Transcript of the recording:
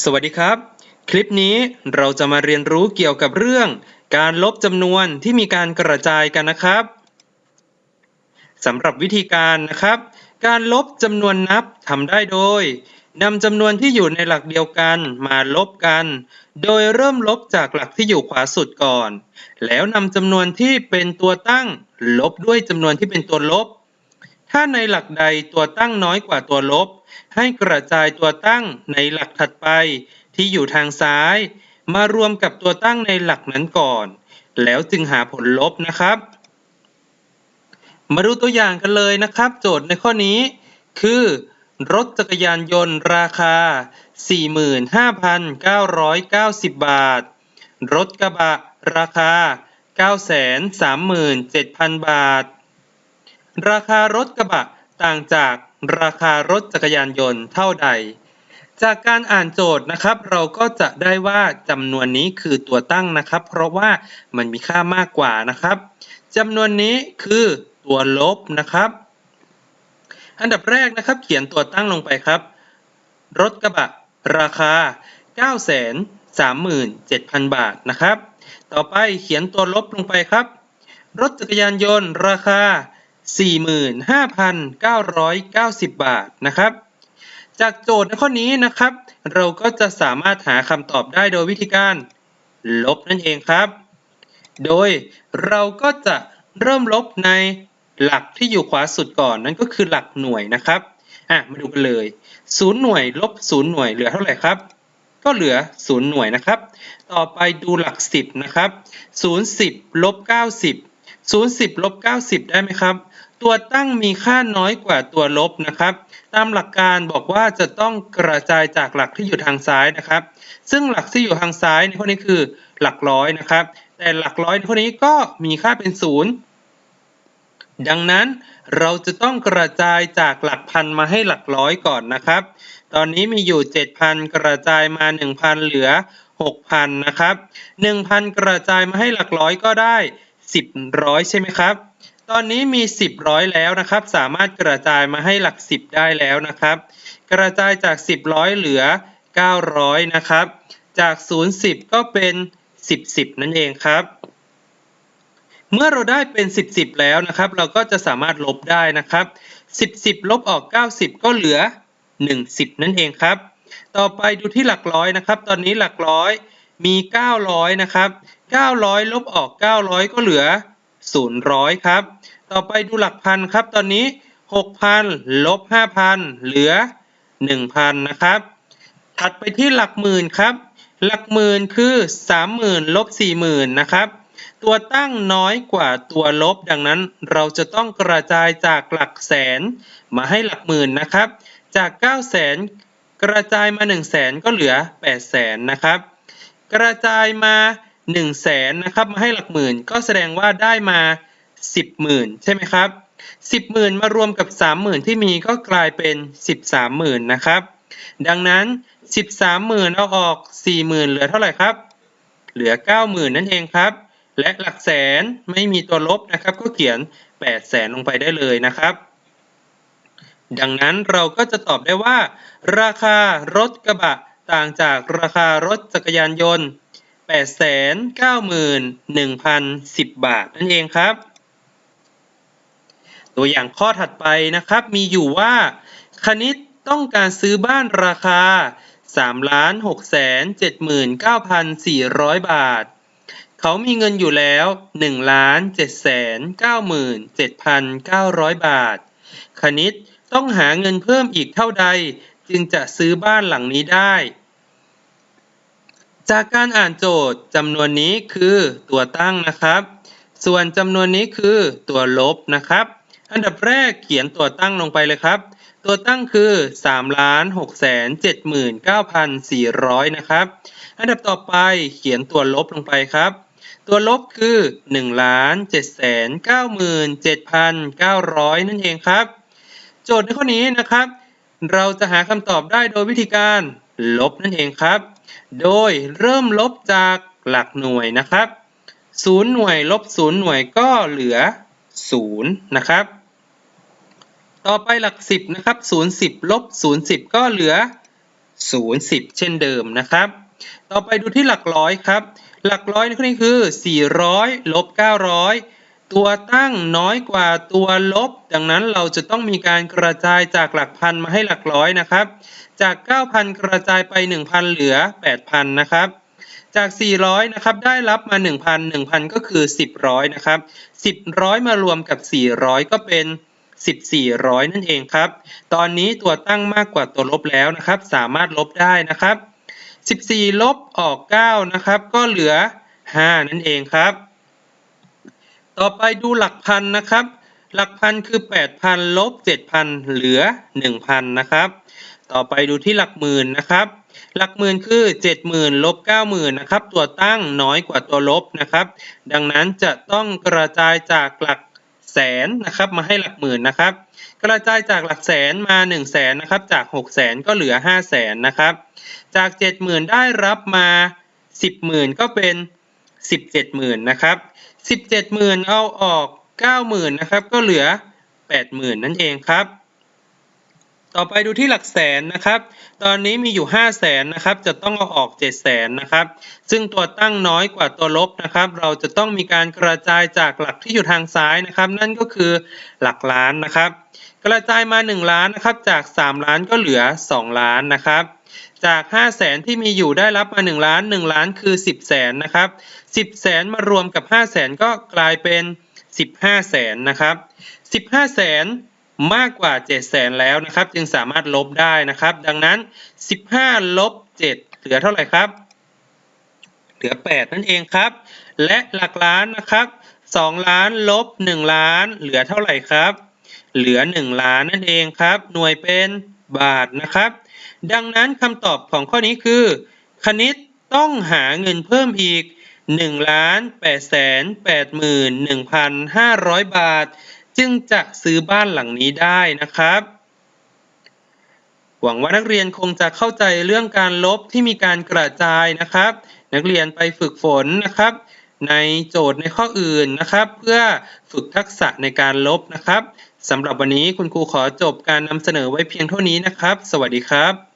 สวัสดีครับ คลิปนี้เราจะมาเรียนรู้เกี่ยวกับเรื่อง การลบจำนวนที่มีการกระจายกันนะครับสำหรับวิธีการนะครับ การลบจำนวนนับทำได้โดยนำจำนวนที่อยู่ในหลักเดียวกันมาลบกัน โดยเริ่มลบจากหลักที่อยู่ขวาสุดก่อน แล้วนำจำนวนที่เป็นตัวตั้ง ลบด้วยจำนวนที่เป็นตัวลบ ถ้าในหลักใดตัวตั้งน้อยกว่าตัวลบ ให้กระจายตัวตั้งในหลักถัดไปที่อยู่ทางซ้าย มารวมกับตัวตั้งในหลักนั้นก่อน แล้วจึงหาผลลบนะครับ มาดูตัวอย่างกันเลยนะครับ โจทย์ในข้อนี้ คือ รถจักรยานยนต์ราคา 45,990 บาท รถกระบะราคา 937,000 บาท ราคารถกระบะ ต่างจากราคารถจักรยานยนต์เท่าใด จากการอ่านโจทย์นะครับ เราก็จะได้ว่าจำนวนนี้คือตัวตั้งนะครับ เพราะว่ามันมีค่ามากกว่านะครับจำนวนนี้คือตัวลบนะครับ อันดับแรกนะครับ เขียนตัวตั้งลงไปครับ รถกระบะราคา 937,000 บาทนะครับ ต่อไปเขียนตัวลบลงไปครับ รถจักรยานยนต์ราคา 45,990 บาทนะครับ จากโจทย์ในข้อนี้นะครับ เราก็จะสามารถหาคำตอบได้โดยวิธีการลบนั่นเองครับ โดยเราก็จะเริ่มลบในหลักที่อยู่ขวาสุดก่อนนั่นก็คือหลักหน่วยนะครับอะมาดูกันเลย0หน่วยลบ0หน่วยเหลือเท่าไหร่ครับ ก็เหลือ0หน่วยนะครับ ต่อไปดูหลัก 10นะครับ0 10ลบ90 0 10ลบ90ได้ไหมครับ ตัวตั้งมีค่าน้อยกว่าตัวลบนะครับ ตามหลักการบอกว่าจะต้องกระจายจากหลักที่อยู่ทางซ้ายนะครับ ซึ่งหลักที่อยู่ทางซ้ายในข้อนี้คือหลักร้อยนะครับ แต่หลักร้อยในข้อนี้ก็มีค่าเป็นศูนย์ดังนั้นเราจะต้องกระจายจากหลักพันมาให้หลักร้อยก่อนนะครับ ตอนนี้มีอยู่ 7,000 กระจายมา 1,000 เหลือ 6,000 นะครับ 1,000 กระจายมาให้หลักร้อยก็ได้ 10ร้อยใช่ไหมครับ ตอนนี้มี 10ร้อยแล้วนะครับ สามารถกระจายมาให้หลัก 10 ได้แล้วนะครับ กระจายจาก 10ร้อยเหลือ 900 นะครับ จาก 0 10 ก็เป็น 10 10 นั่นเองครับ เมื่อเราได้เป็น 10 10 แล้วนะครับ เราก็จะสามารถลบได้นะครับ 10 10 ลบออก 90 ก็เหลือ 1 10 นั่นเองครับ ต่อไปดูที่หลักร้อยนะครับ ตอนนี้หลักร้อย มี 900 นะครับ 900 ลบออก 900 ก็เหลือ 0 ครับ ต่อไปดูหลักพันครับ ตอนนี้ 6,000 ลบ 5,000 เหลือ 1,000 นะครับ ถัดไปที่หลักหมื่นครับ หลักหมื่นคือ 30,000 ลบ 40,000 นะครับ ตัวตั้งน้อยกว่าตัวลบ ดังนั้นเราจะต้องกระจายจากหลักแสนมาให้หลักหมื่นนะครับ จาก 9 0 0 0 0 0 กระจายมา 1 0 0 0 0แสนก็เหลือ 8 0 0แสนนะครับ กระจายมา1 0 0 0 0แสนนะครับมาให้หลักหมื่น ก็แสดงว่าได้มา 10 0,000ใช่ไหมครับ10 0,000 มารวมกับ 30,000 ที่มีก็กลายเป็น 13,000 นะครับ ดังนั้น 13,000 เอาออก 40,000 เหลือเท่าไหร่ครับ เหลือ 90,000 นั่นเองครับ และหลักแสนไม่มีตัวลบนะครับ ก็เขียน8แสนลงไปได้เลยนะครับดังนั้นเราก็จะตอบได้ว่า ราคารถกระบะ ต่างจากราคารถจักรยานยนต์ 891,010 บาทนั่นเองครับ ตัวอย่างข้อถัดไปนะครับ มีอยู่ว่า คณิตต้องการซื้อบ้านราคา 3,679,400 บาท เขามีเงินอยู่แล้ว 1,797,900 บาท คณิตต้องหาเงินเพิ่มอีกเท่าใด จึงจะซื้อบ้านหลังนี้ได้ จากการอ่านโจทย์จำนวนนี้คือตัวตั้งนะครับ ส่วนจำนวนนี้คือตัวลบนะครับ อันดับแรกเขียนตัวตั้งลงไปเลยครับ ตัวตั้งคือ3,679,400 นะครับ อันดับต่อไปเขียนตัวลบลงไปครับตัวลบคือ1,797,900 นั่นเองครับ โจทย์ในข้อนี้นะครับ เราจะหาคำตอบได้โดยวิธีการลบนั่นเองครับ โดยเริ่มลบจากหลักหน่วยนะครับ0หน่วยลบ0หน่วยก็เหลือ0นะครับ ต่อไปหลัก10นะครับ0 10ลบ0 10ก็เหลือ0 10เช่นเดิมนะครับ ต่อไปดูที่หลักร้อยครับ หลักร้อยในข้อนี้คือ400ลบ900 ตัวตั้งน้อยกว่าตัวลบ ดังนั้นเราจะต้องมีการกระจายจากหลักพันมาให้หลักร้อยนะครับ จาก 9,000 กระจายไป 1,000 เหลือ 8,000 นะครับ จาก 400 นะครับ ได้รับมา 1,000 1,000 ก็คือ 10ร้อยนะครับ 10ร้อยมารวมกับ 400 ก็เป็น 1400 นั่นเองครับ ตอนนี้ตัวตั้งมากกว่าตัวลบแล้วนะครับ สามารถลบได้นะครับ 14 ลบออก 9 นะครับ ก็เหลือ 5 นั่นเองครับ ต่อไปดูหลักพันนะครับ หลักพันคือ 8,000ลบ7,000 เหลือ 1,000 นะครับ ต่อไปดูที่หลักหมื่นนะครับ หลักหมื่นคือ 70,000ลบ90,000นะครับ ตัวตั้งน้อยกว่าตัวลบนะครับ ดังนั้นจะต้องกระจายจากหลักแสนนะครับมาให้หลักหมื่นนะครับ กระจายจากหลักแสนมา1 0 0 0 0แสนนะครับ จาก 6 0 0 0 0ก็เหลือ 5 0 0แสนนะครับ จาก 70,000 ได้รับมา 10,000 ก็เป็น 17,000 นะครับ 17,000เอาออก90,000นนะครับก็เหลือ80,000นั่นเองครับ ต่อไปดูที่หลักแสนนะครับ ตอนนี้มีอยู่5 0 0แสนนะครับ จะต้องเอาออก7 0 0แสนนะครับ ซึ่งตัวตั้งน้อยกว่าตัวลบนะครับ เราจะต้องมีการกระจายจากหลักที่อยู่ทางซ้ายนะครับ นั่นก็คือหลักล้านนะครับ กระจายมา 1 ล้านนะครับ จาก 3 ล้านก็เหลือ 2 ล้านนะครับ จาก 5 0 0แสนที่มีอยู่ได้รับมา 1 ล้าน 1 ล้านคือ 10 0แสนนะครับ 10 แสนมารวมกับ 5 0 0แสนก็กลายเป็น 15 แสนนะครับ 15 แสนมากกว่า 7 แสนแล้วนะครับ จึงสามารถลบได้นะครับ ดังนั้น 15 ลบ 7 เหลือเท่าไหร่ครับ เหลือ 8 นั่นเองครับ และหลักล้านนะครับ 2 ล้านลบ 1 ล้าน เหลือเท่าไหร่ครับ เหลือ 1 ล้านนั่นเองครับ หน่วยเป็น บาทนะครับ ดังนั้นคำตอบของข้อนี้คือ คณิตต้องหาเงินเพิ่มอีก1ล้าน8แสน8หมื่น1,500 บาท จึงจะซื้อบ้านหลังนี้ได้นะครับ หวังว่านักเรียนคงจะเข้าใจเรื่องการลบที่มีการกระจายนะครับ นักเรียนไปฝึกฝนนะครับ ในโจทย์ในข้ออื่นนะครับ เพื่อฝึกทักษะในการลบนะครับ สำหรับวันนี้คุณครูขอจบการนำเสนอไว้เพียงเท่านี้นะครับ สวัสดีครับ